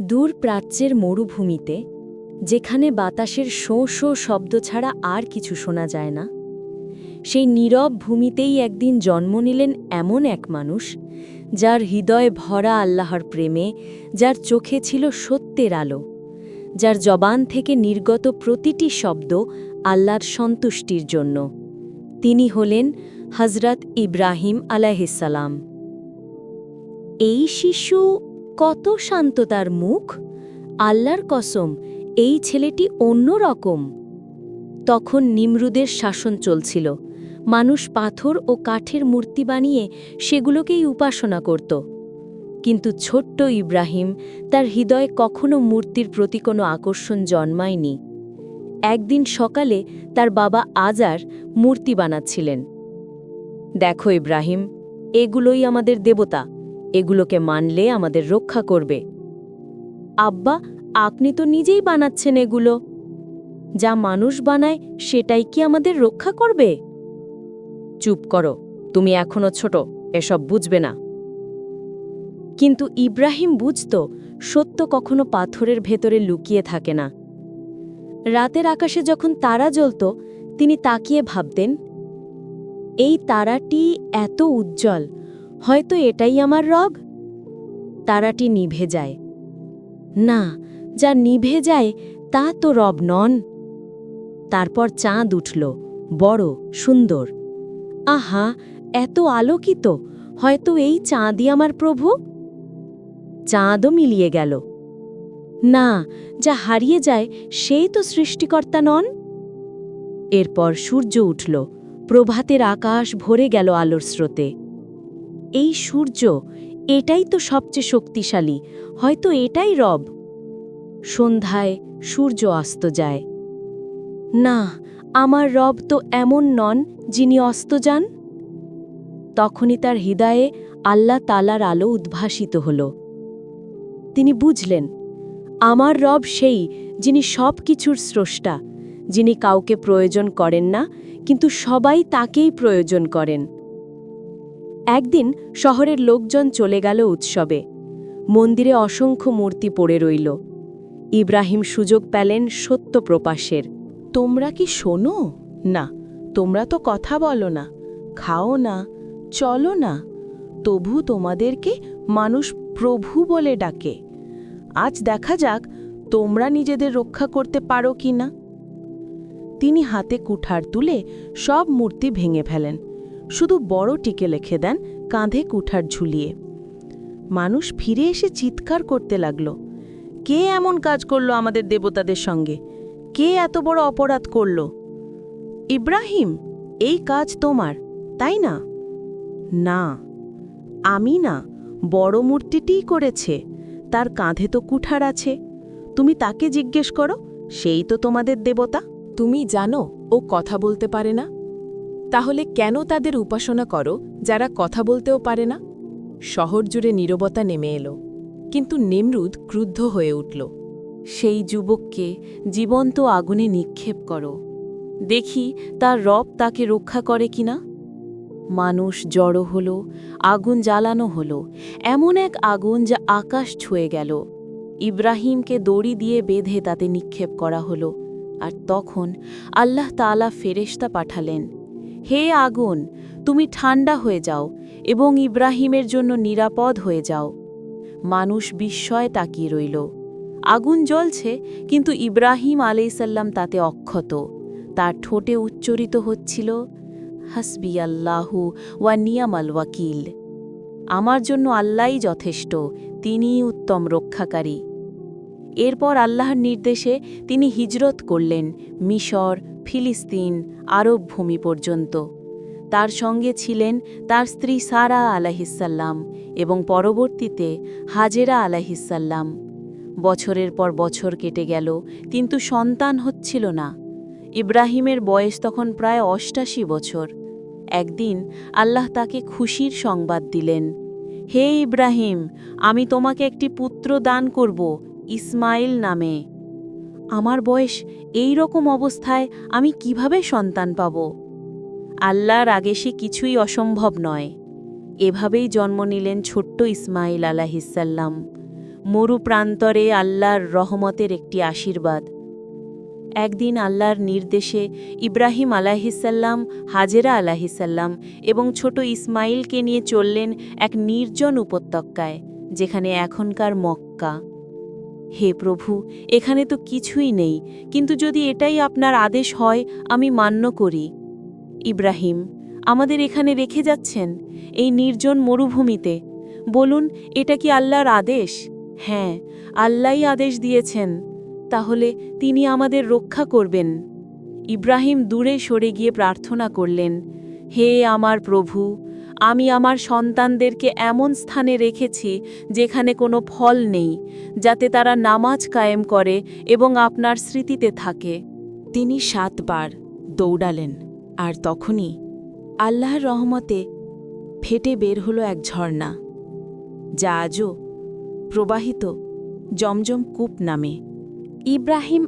দূর প্রাচ্যের মরুভূমিতে, যেখানে বাতাসের শোঁ শোঁ শব্দ ছাড়া আর কিছু শোনা যায় না, সেই নীরব ভূমিতেই একদিন জন্ম নিলেন এমন এক মানুষ, যার হৃদয় ভরা আল্লাহর প্রেমে, যার চোখে ছিল সত্যের আলো, যার জবান থেকে নির্গত প্রতিটি শব্দ আল্লাহর সন্তুষ্টির জন্য। তিনি হলেন হজরত ইব্রাহিম আলাহিসাল্লাম এই শিশু কত শান্ত তার মুখ। আল্লাহর কসম, এই ছেলেটি অন্য রকম। তখন নিমরুদের শাসন চলছিল। মানুষ পাথর ও কাঠের মূর্তি বানিয়ে সেগুলোকেই উপাসনা করত। কিন্তু ছোট্ট ইব্রাহিম তার হৃদয়ে কখনো মূর্তির প্রতি কোনো আকর্ষণ জন্মায়নি। একদিন সকালে তার বাবা আজার মূর্তি বানাচ্ছিলেন। দেখো ইব্রাহিম, এগুলোই আমাদের দেবতা এগুলোকে মানলে আমাদের রক্ষা করবে। আব্বা, আপনি তো নিজেই বানাচ্ছেন এগুলো। যা মানুষ বানায়, সেটাই কি আমাদের রক্ষা করবে? চুপ করো, তুমি এখনও ছোট, এসব বুঝবে না। কিন্তু ইব্রাহিম বুঝত, সত্য কখনো পাথরের ভেতরে লুকিয়ে থাকে না। রাতের আকাশে যখন তারা জ্বলত, তিনি তাকিয়ে ভাবতেন, এই তারাটি এত উজ্জ্বল হয়তো এটাই আমার রব তারাটি নিভে যায়। না, যা নিভে যায়, তা তো রব নন। তারপর চাঁদ উঠল, বড়, সুন্দর। আহা, এত আলোকিত, হয়তো এই চাঁদই আমার প্রভু? চাঁদও মিলিয়ে গেল। না, যা হারিয়ে যায়, সেই তো সৃষ্টিকর্তা নন। এরপর সূর্য উঠল, প্রভাতের আকাশ ভরে গেল আলোর স্রোতে। এই সূর্য, এটাই তো সবচেয়ে শক্তিশালী, হয়তো এটাই রব। সন্ধ্যায় সূর্য অস্ত যায়। না, আমার রব তো এমন নন যিনি অস্ত যান। তখনই তার হৃদয়ে আল্লাহ তালার আলো উদ্ভাসিত হল। তিনি বুঝলেন, আমার রব সেই যিনি সব কিছুর স্রষ্টা, যিনি কাউকে প্রয়োজন করেন না, কিন্তু সবাই তাকেই প্রয়োজন করেন। একদিন শহরের লোকজন চলে গেল উৎসবে। মন্দিরে অসংখ্য মূর্তি পড়ে রইল। ইব্রাহিম সুযোগ পেলেন সত্য প্রকাশের। তোমরা কি শোনো? না, তোমরা তো কথা বলো না। খাও না, চলো না। তবু তোমাদেরকে মানুষ প্রভু বলে ডাকে। আজ দেখা যাক তোমরা নিজেদের রক্ষা করতে পারো কি না? তিনি হাতে কুঠার তুলে সব মূর্তি ভেঙে ফেলেন। শুধু বড় টিকে লেখে দেন কাঁধে কুঠার ঝুলিয়ে। মানুষ ফিরে এসে চিৎকার করতে লাগল, কে এমন কাজ করল আমাদের দেবতাদের সঙ্গে? কে এত বড় অপরাধ করল? ইব্রাহিম, এই কাজ তোমার, তাই না? না, আমি না, বড় মূর্তিটিই করেছে, তার কাঁধে তো কুঠার আছে। তুমি তাকে জিজ্ঞেস করো, সেই তো তোমাদের দেবতা। তুমি জানো, ও কথা বলতে পারে না। তাহলে কেন তাদের উপাসনা করো, যারা কথা বলতেও পারে না? শহর জুড়ে নীরবতা নেমে এলো, কিন্তু নেমরুদ ক্রুদ্ধ হয়ে উঠল। সেই যুবককে জীবন্ত আগুনে নিক্ষেপ করো। দেখি তার রব তাকে রক্ষা করে কিনা? মানুষ জড়ো হল, আগুন জ্বালানো হল, এমন এক আগুন যা আকাশ ছুঁয়ে গেল। ইব্রাহিমকে দড়ি দিয়ে বেঁধে তাতে নিক্ষেপ করা হলো, আর তখন আল্লাহ তালা ফেরেশতা পাঠালেন। হে আগুন, তুমি ঠান্ডা হয়ে যাও এবং ইব্রাহিমের জন্য নিরাপদ হয়ে যাও। মানুষ বিস্ময়ে তাকিয়ে রইল। আগুন জ্বলছে, কিন্তু ইব্রাহিম আলাইসাল্লাম তাতে অক্ষত। তার ঠোঁটে উচ্চরিত হচ্ছিল, হাসবি আল্লাহু ওয়া নিয়ামাল ওয়াকিল। আমার জন্য আল্লাহই যথেষ্ট, তিনিই উত্তম রক্ষাকারী। এরপর আল্লাহর নির্দেশে তিনি হিজরত করলেন মিশর ফিলিস্তিন আরব ভূমি পর্যন্ত। তার সঙ্গে ছিলেন তার স্ত্রী সারা আলাহিসাল্লাম এবং পরবর্তীতে হাজেরা আলাহিসাল্লাম বছরের পর বছর কেটে গেল, কিন্তু সন্তান হচ্ছিল না। ইব্রাহিমের বয়স তখন প্রায় অষ্টাশি বছর। একদিন আল্লাহ তাকে খুশির সংবাদ দিলেন, হে ইব্রাহিম, আমি তোমাকে একটি পুত্র দান করব, ইসমাইল নামে। আমার বয়স এই রকম অবস্থায় আমি কীভাবে সন্তান পাব? আল্লাহর আগে সে কিছুই অসম্ভব নয়। এভাবেই জন্ম নিলেন ছোট্ট ইসমাইল আলাহিসাল্লাম মরু প্রান্তরে আল্লাহর রহমতের একটি আশীর্বাদ। একদিন আল্লাহর নির্দেশে ইব্রাহিম আলাহিসাল্লাম হাজেরা আলাহিসাল্লাম এবং ছোট ইসমাইলকে নিয়ে চললেন এক নির্জন উপত্যকায়, যেখানে এখনকার মক্কা। হে প্রভু, এখানে তো কিছুই নেই, কিন্তু যদি এটাই আপনার আদেশ হয়, আমি মান্য করি। ইব্রাহিম, আমাদের এখানে রেখে যাচ্ছেন, এই নির্জন মরুভূমিতে। বলুন, এটা কি আল্লাহর আদেশ? হ্যাঁ আল্লাহই আদেশ দিয়েছেন, তাহলে তিনি আমাদের রক্ষা করবেন। ইব্রাহিম দূরে সরে গিয়ে প্রার্থনা করলেন, হে আমার প্রভু আমি আমার সন্তানদেরকে এমন স্থানে রেখেছি যেখানে কোনো ফল নেই, যাতে তারা নামাজ কায়েম করে এবং আপনার স্মৃতিতে থাকে। তিনি সাতবার দৌড়ালেন, আর তখনই আল্লাহর রহমতে ফেটে বের হলো এক ঝর্ণা, যা আজও প্রবাহিত জমজম কূপ নামে। ইব্রাহিম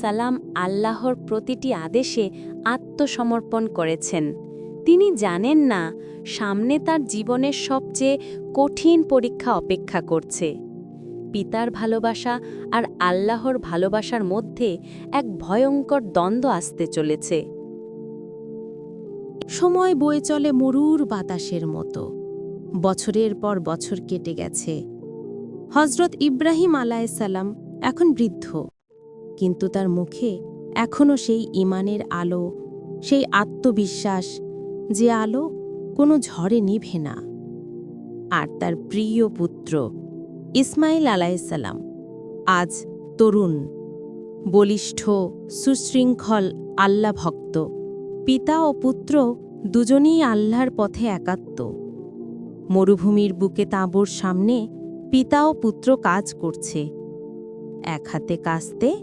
সালাম আল্লাহর প্রতিটি আদেশে আত্মসমর্পণ করেছেন। তিনি জানেন না, সামনে তার জীবনের সবচেয়ে কঠিন পরীক্ষা অপেক্ষা করছে। পিতার ভালোবাসা আর আল্লাহর ভালোবাসার মধ্যে এক ভয়ঙ্কর দ্বন্দ্ব আসতে চলেছে। সময় বয়ে চলে মরুর বাতাসের মতো। বছরের পর বছর কেটে গেছে। হজরত ইব্রাহিম আলাইসাল্লাম এখন বৃদ্ধ। কিন্তু তার মুখে এখনও সেই ইমানের আলো, সেই আত্মবিশ্বাস যে আলো কোনো ঝড়ে নিভে না। আর তার প্রিয় পুত্র ইসমাইল আলাইসাল্লাম আজ তরুণ, বলিষ্ঠ, সুশৃঙ্খল আল্লাহ ভক্ত। পিতা ও পুত্র দুজনেই আল্লাহর পথে একাত্ম। মরুভূমির বুকে তাঁবুর সামনে পিতা ও পুত্র কাজ করছে। এক হাতে কাস্তে,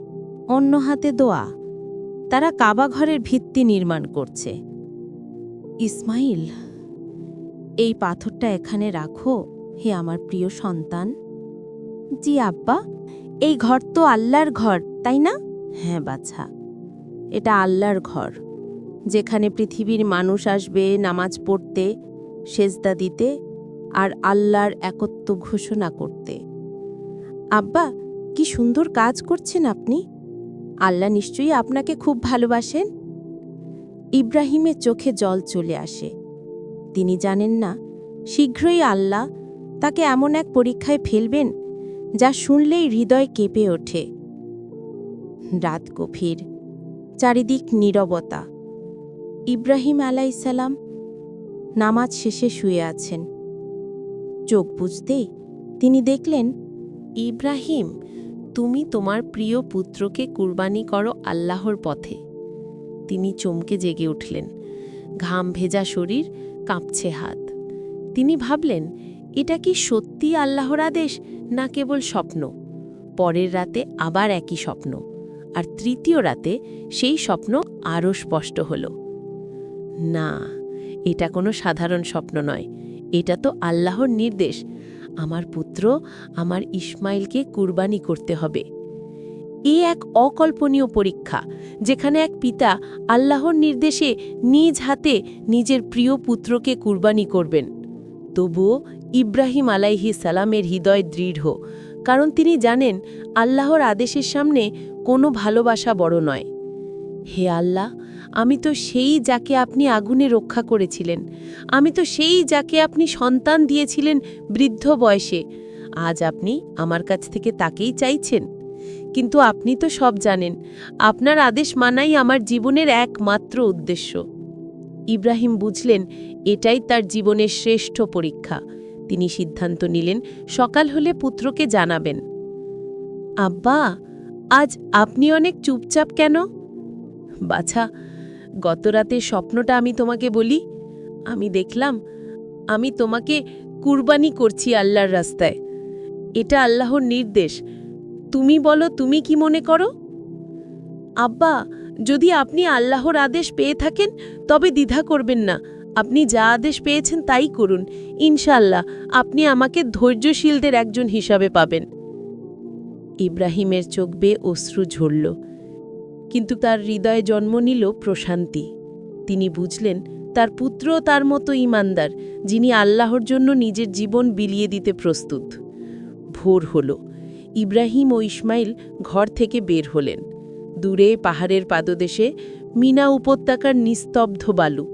অন্য হাতে দোয়া। তারা কাবা ঘরের ভিত্তি নির্মাণ করছে। ইসমাইল, এই পাথরটা এখানে রাখো, হে আমার প্রিয় সন্তান। জি আব্বা, এই ঘর তো আল্লাহর ঘর, তাই না? হ্যাঁ বাছা, এটা আল্লাহর ঘর, যেখানে পৃথিবীর মানুষ আসবে নামাজ পড়তে, সেজদা দিতে আর আল্লাহর একত্ব ঘোষণা করতে। আব্বা, কি সুন্দর কাজ করছেন আপনি। আল্লাহ নিশ্চয়ই আপনাকে খুব ভালোবাসেন। ইব্রাহিমের চোখে জল চলে আসে। তিনি জানেন না, শীঘ্রই আল্লাহ তাকে এমন এক পরীক্ষায় ফেলবেন যা শুনলেই হৃদয় কেঁপে ওঠে। রাত গভীর, চারিদিক নীরবতা। ইব্রাহিম আলাইসাল্লাম নামাজ শেষে শুয়ে আছেন। চোখ বুঝতেই তিনি দেখলেন, ইব্রাহিম, তুমি তোমার প্রিয় পুত্রকে কুরবানি করো আল্লাহর পথে। তিনি চমকে জেগে উঠলেন। ঘাম ভেজা শরীর, কাঁপছে হাত। তিনি ভাবলেন, এটা কি সত্যি আল্লাহর আদেশ, না কেবল স্বপ্ন? পরের রাতে আবার একই স্বপ্ন, আর তৃতীয় রাতে সেই স্বপ্ন আরও স্পষ্ট হল। না, এটা কোনো সাধারণ স্বপ্ন নয়। এটা তো আল্লাহর নির্দেশ। আমার পুত্র আমার ইসমাইলকে কুরবানি করতে হবে। এ এক অকল্পনীয় পরীক্ষা, যেখানে এক পিতা আল্লাহর নির্দেশে নিজ হাতে নিজের প্রিয় পুত্রকে কুরবানি করবেন। তবুও ইব্রাহিম আলাইহি সালামের হৃদয় দৃঢ়, কারণ তিনি জানেন আল্লাহর আদেশের সামনে কোনো ভালোবাসা বড় নয়। হে আল্লাহ, আমি তো সেই যাকে আপনি আগুনে রক্ষা করেছিলেন, আমি তো সেই যাকে আপনি সন্তান দিয়েছিলেন বৃদ্ধ বয়সে, আজ আপনি আমার কাছ থেকে তাকেই চাইছেন। কিন্তু আপনি তো সব জানেন। আপনার আদেশ মানাই আমার জীবনের একমাত্র উদ্দেশ্য। ইব্রাহিম বুঝলেন, এটাই তার জীবনের শ্রেষ্ঠ পরীক্ষা। তিনি সিদ্ধান্ত নিলেন, সকাল হলে পুত্রকে জানাবেন। আব্বা, আজ আপনি অনেক চুপচাপ কেন? বাছা গতরাতে স্বপ্নটা আমি তোমাকে বলি। আমি দেখলাম, আমি তোমাকে কুরবানি করছি আল্লাহর রাস্তায়। এটা আল্লাহর নির্দেশ। তুমি বলো, তুমি কি মনে করো? আব্বা, যদি আপনি আল্লাহর আদেশ পেয়ে থাকেন, তবে দ্বিধা করবেন না। আপনি যা আদেশ পেয়েছেন তাই করুন। ইনশাল্লাহ আপনি আমাকে ধৈর্যশীলদের একজন হিসাবে পাবেন। ইব্রাহিমের চোখ বেয়ে অশ্রু ঝরল, কিন্তু তার হৃদয়ে জন্ম নিল প্রশান্তি। তিনি বুঝলেন, তার পুত্র তার মতো ইমানদার, যিনি আল্লাহর জন্য নিজের জীবন বিলিয়ে দিতে প্রস্তুত। ভোর হল ইব্রাহিম ও ইসমাইল ঘর থেকে বের হলেন। দূরে পাহাড়ের পাদদেশে মিনা উপত্যকার নিস্তব্ধ বালু।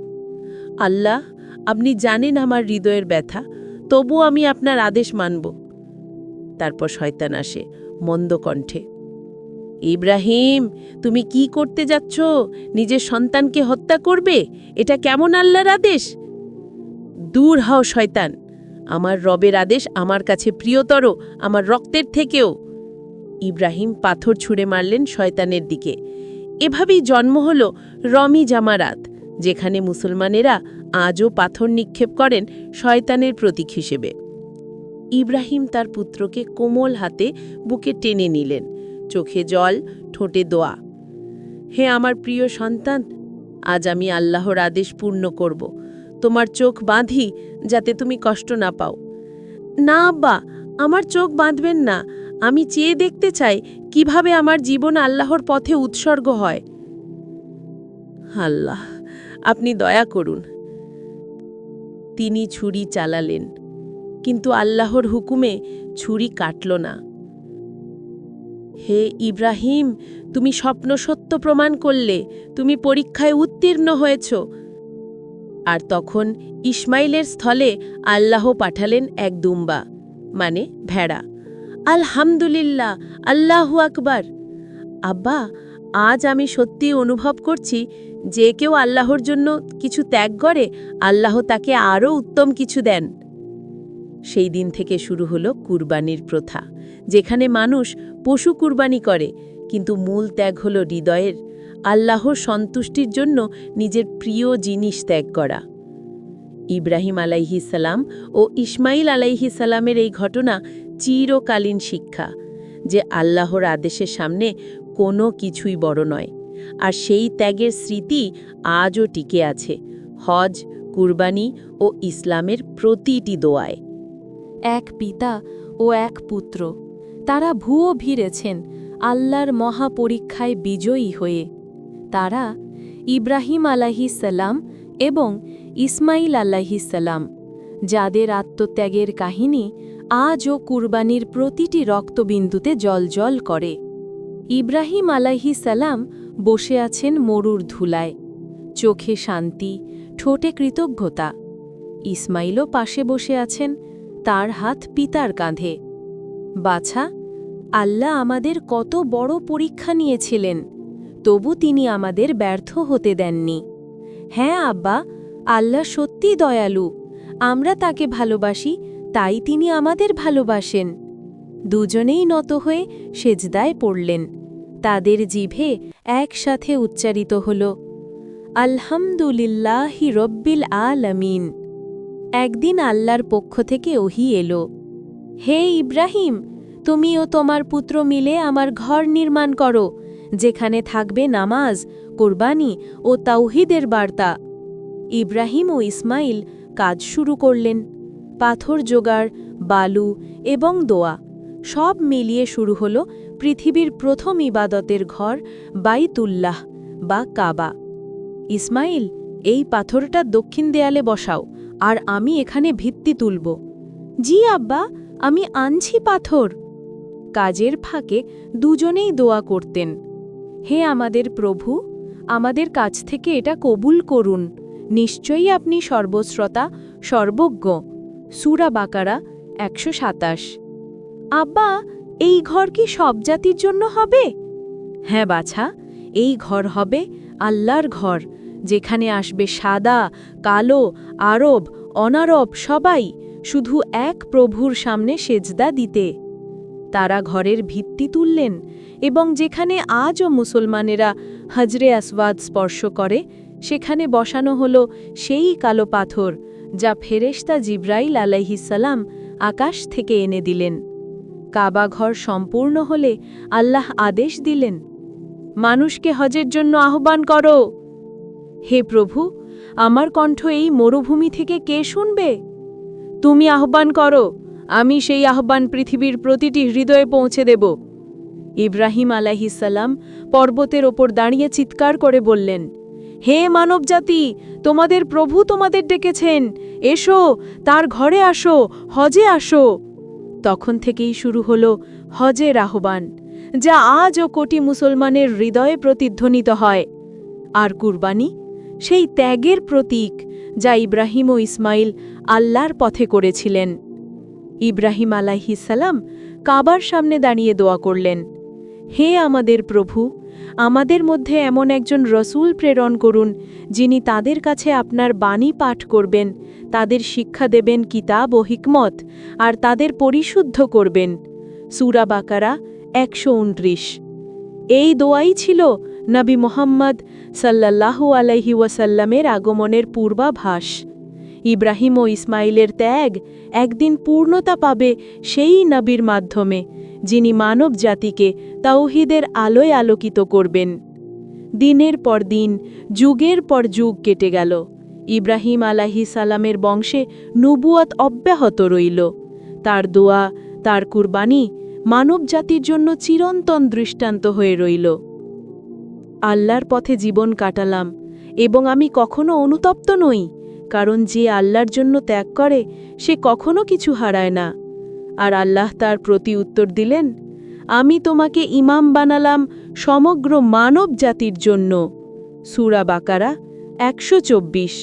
আল্লাহ, আপনি জানেন আমার হৃদয়ের ব্যথা, তবু আমি আপনার আদেশ মানব। তারপর শয়তান আসে মন্দ কণ্ঠে। ইব্রাহিম, তুমি কি করতে যাচ্ছ? নিজের সন্তানকে হত্যা করবে? এটা কেমন আল্লাহর আদেশ? দূর হও শয়তান। আমার রবের আদেশ আমার কাছে প্রিয়তর, আমার রক্তের থেকেও। ইব্রাহিম পাথর ছুঁড়ে মারলেন শয়তানের দিকে। এভাবেই জন্ম হল রমি জামারাত, যেখানে মুসলমানেরা আজও পাথর নিক্ষেপ করেন শয়তানের প্রতীক হিসেবে। ইব্রাহিম তার পুত্রকে কোমল হাতে বুকে টেনে নিলেন, চোখে জল, ঠোঁটে দোয়া। হে আমার প্রিয় সন্তান, আজ আমি আল্লাহর আদেশ পূর্ণ করব। তোমার চোখ বাঁধি যাতে তুমি কষ্ট না পাও। না, আব্বা, আমার চোখ বাঁধবেন না। আমি চেয়ে দেখতে চাই কীভাবে আমার জীবন আল্লাহর পথে উৎসর্গ হয়। আল্লাহ, আপনি দয়া করুন। তিনি ছুরি চালালেন, কিন্তু আল্লাহর হুকুমে ছুরি কাটল না। হে ইব্রাহিম, তুমি স্বপ্ন সত্য প্রমাণ করলে, তুমি পরীক্ষায় উত্তীর্ণ হয়েছ। আর তখন ইসমাইলের স্থলে আল্লাহ পাঠালেন এক দুম্বা মানে ভেড়া। আলহামদুলিল্লাহ, আল্লাহু আকবার। আব্বা, আজ আমি সত্যি অনুভব করছি যে কেউ আল্লাহর জন্য কিছু ত্যাগ করে, আল্লাহ তাকে আরও উত্তম কিছু দেন। সেই দিন থেকে শুরু হলো কুরবানির প্রথা, যেখানে মানুষ পশু কুরবানি করে, কিন্তু মূল ত্যাগ হল হৃদয়ের আল্লাহর সন্তুষ্টির জন্য নিজের প্রিয় জিনিস ত্যাগ করা। ইব্রাহিম আলাইহি সালাম ও ইসমাইল আলাইহি সালামের এই ঘটনা চিরকালীন শিক্ষা যে আল্লাহর আদেশের সামনে কোনো কিছুই বড় নয়। আর সেই ত্যাগের স্মৃতি আজও টিকে আছে, হজ, কুরবানি ও ইসলামের প্রতিটি দোয়ায়। এক পিতা ও এক পুত্র, তারা ভুয়ো ভিড়েছেন আল্লাহর মহাপরীক্ষায় বিজয়ী হয়ে। তারা ইব্রাহিম সালাম এবং ইসমাইল সালাম, যাদের আত্মত্যাগের কাহিনী আজও কুরবানির প্রতিটি রক্তবিন্দুতে জলজল করে। ইব্রাহিম সালাম বসে আছেন মরুর ধুলায়। চোখে শান্তি, ঠোঁটে কৃতজ্ঞতা। ইসমাইলও পাশে বসে আছেন, তার হাত পিতার কাঁধে। বাছা, আল্লাহ আমাদের কত বড় পরীক্ষা নিয়েছিলেন। তবু তিনি আমাদের ব্যর্থ হতে দেননি। হ্যাঁ আব্বা, আল্লাহ সত্যি দয়ালু। আমরা তাকে ভালোবাসি, তাই তিনি আমাদের ভালোবাসেন। দুজনেই নত হয়ে সেজদায় পড়লেন। তাদের জিভে একসাথে উচ্চারিত হল, আলহামদুলিল্লাহি রব্বিল আলামিন। একদিন আল্লাহর পক্ষ থেকে ওহি এলো, হে ইব্রাহিম তুমি ও তোমার পুত্র মিলে আমার ঘর নির্মাণ করো। যেখানে থাকবে নামাজ, কোরবানি ও তাওহিদের বার্তা। ইব্রাহিম ও ইসমাইল কাজ শুরু করলেন। পাথর জোগাড়, বালু এবং দোয়া সব মিলিয়ে শুরু হল পৃথিবীর প্রথম ইবাদতের ঘর বাইতুল্লাহ বা কাবা। ইসমাইল, এই পাথরটা দক্ষিণ দেয়ালে বসাও, আর আমি এখানে ভিত্তি তুলব। জি আব্বা, আমি আনছি পাথর। কাজের ফাঁকে দুজনেই দোয়া করতেন। হে আমাদের প্রভু, আমাদের কাছ থেকে এটা কবুল করুন। নিশ্চয়ই আপনি সর্বশ্রোতা, সর্বজ্ঞ। সুরা বাকারা একশো সাতাশ। আব্বা, এই ঘর কি সব জাতির জন্য হবে? হ্যাঁ বাছা, এই ঘর হবে আল্লাহর ঘর, যেখানে আসবে সাদা, কালো, আরব, অনারব সবাই, শুধু এক প্রভুর সামনে সেজদা দিতে। তারা ঘরের ভিত্তি তুললেন এবং যেখানে আজও মুসলমানেরা হজরে আসওয়াদ স্পর্শ করে, সেখানে বসানো হল সেই কালো পাথর যা ফেরেশতা জিব্রাইল আলাইহিসাল্লাম আকাশ থেকে এনে দিলেন। কাবা ঘর সম্পূর্ণ হলে আল্লাহ আদেশ দিলেন, মানুষকে হজের জন্য আহ্বান করো। হে প্রভু, আমার কণ্ঠ এই মরুভূমি থেকে কে শুনবে? তুমি আহ্বান করো। আমি সেই আহ্বান পৃথিবীর প্রতিটি হৃদয়ে পৌঁছে দেব। ইব্রাহিম আলাহিসাল্লাম পর্বতের ওপর দাঁড়িয়ে চিৎকার করে বললেন, হে মানবজাতি, তোমাদের প্রভু তোমাদের ডেকেছেন। এসো, তার ঘরে আসো, হজে আসো। তখন থেকেই শুরু হল হজের আহ্বান, যা আজও কোটি মুসলমানের হৃদয়ে প্রতিধ্বনিত হয়। আর কুরবানি সেই ত্যাগের প্রতীক যা ইব্রাহিম ও ইসমাইল আল্লাহর পথে করেছিলেন। ইব্রাহিম আলাইহিসাল্লাম কাবার সামনে দাঁড়িয়ে দোয়া করলেন, হে আমাদের প্রভু, আমাদের মধ্যে এমন একজন রসুল প্রেরণ করুন, যিনি তাদের কাছে আপনার বাণী পাঠ করবেন, তাদের শিক্ষা দেবেন কিতাব ও হিকমত, আর তাদের পরিশুদ্ধ করবেন। সুরা বাকারা একশো উনত্রিশ। এই দোয়াই ছিল নবী মোহাম্মদ সাল্লাল্লাহু আলাইহি ওয়াসাল্লামের আগমনের পূর্বাভাস। ইব্রাহিম ও ইসমাইলের ত্যাগ একদিন পূর্ণতা পাবে সেই নবীর মাধ্যমে, যিনি মানব জাতিকে তাওহিদের আলোয় আলোকিত করবেন। দিনের পর দিন, যুগের পর যুগ কেটে গেল। ইব্রাহিম আলাহি সালামের বংশে নুবুয়াত অব্যাহত রইল। তার দোয়া, তার কুরবানি মানব জাতির জন্য চিরন্তন দৃষ্টান্ত হয়ে রইল। আল্লাহর পথে জীবন কাটালাম এবং আমি কখনো অনুতপ্ত নই। কারণ যে আল্লাহর জন্য ত্যাগ করে, সে কখনো কিছু হারায় না। আর আল্লাহ তার প্রতি উত্তর দিলেন, আমি তোমাকে ইমাম বানালাম সমগ্র মানব জাতির জন্য। সুরা বাকারা, একশো চব্বিশ।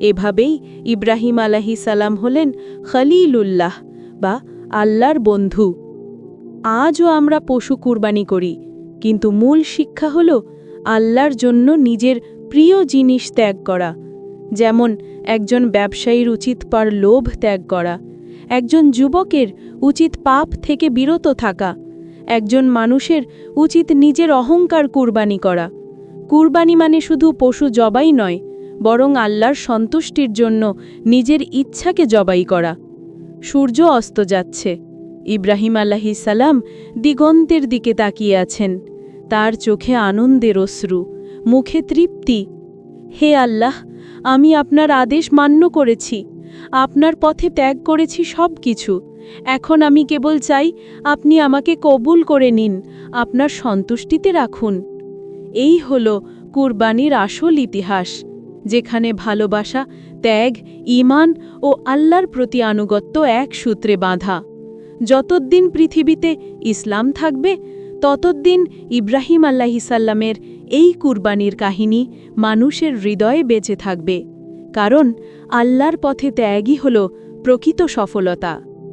এভাবেই ইব্রাহিম আলাহি সালাম হলেন খলিলুল্লাহ বা আল্লাহর বন্ধু। আজও আমরা পশু কুরবানি করি, কিন্তু মূল শিক্ষা হল আল্লাহর জন্য নিজের প্রিয় জিনিস ত্যাগ করা। যেমন একজন ব্যবসায়ীর উচিত পার লোভ ত্যাগ করা, একজন যুবকের উচিত পাপ থেকে বিরত থাকা, একজন মানুষের উচিত নিজের অহংকার কুরবানি করা। কুরবানি মানে শুধু পশু জবাই নয়, বরং আল্লাহর সন্তুষ্টির জন্য নিজের ইচ্ছাকে জবাই করা। সূর্য অস্ত যাচ্ছে, ইব্রাহিম সালাম দিগন্তের দিকে তাকিয়ে আছেন। তার চোখে আনন্দের অশ্রু, মুখে তৃপ্তি। হে আল্লাহ আমি আপনার আদেশ মান্য করেছি। আপনার পথে ত্যাগ করেছি সব কিছু এখন আমি কেবল চাই, আপনি আমাকে কবুল করে নিন, আপনার সন্তুষ্টিতে রাখুন। এই হল কুরবানির আসল ইতিহাস, যেখানে ভালোবাসা, ত্যাগ, ঈমান ও আল্লাহর প্রতি আনুগত্য এক সূত্রে বাঁধা। যতদিন পৃথিবীতে ইসলাম থাকবে ততদিন ইব্রাহিম আল্লাহিসাল্লামের এই কুরবানির কাহিনী মানুষের হৃদয়ে বেঁচে থাকবে কারণ আল্লাহর পথে ত্যাগই হল প্রকৃত সফলতা।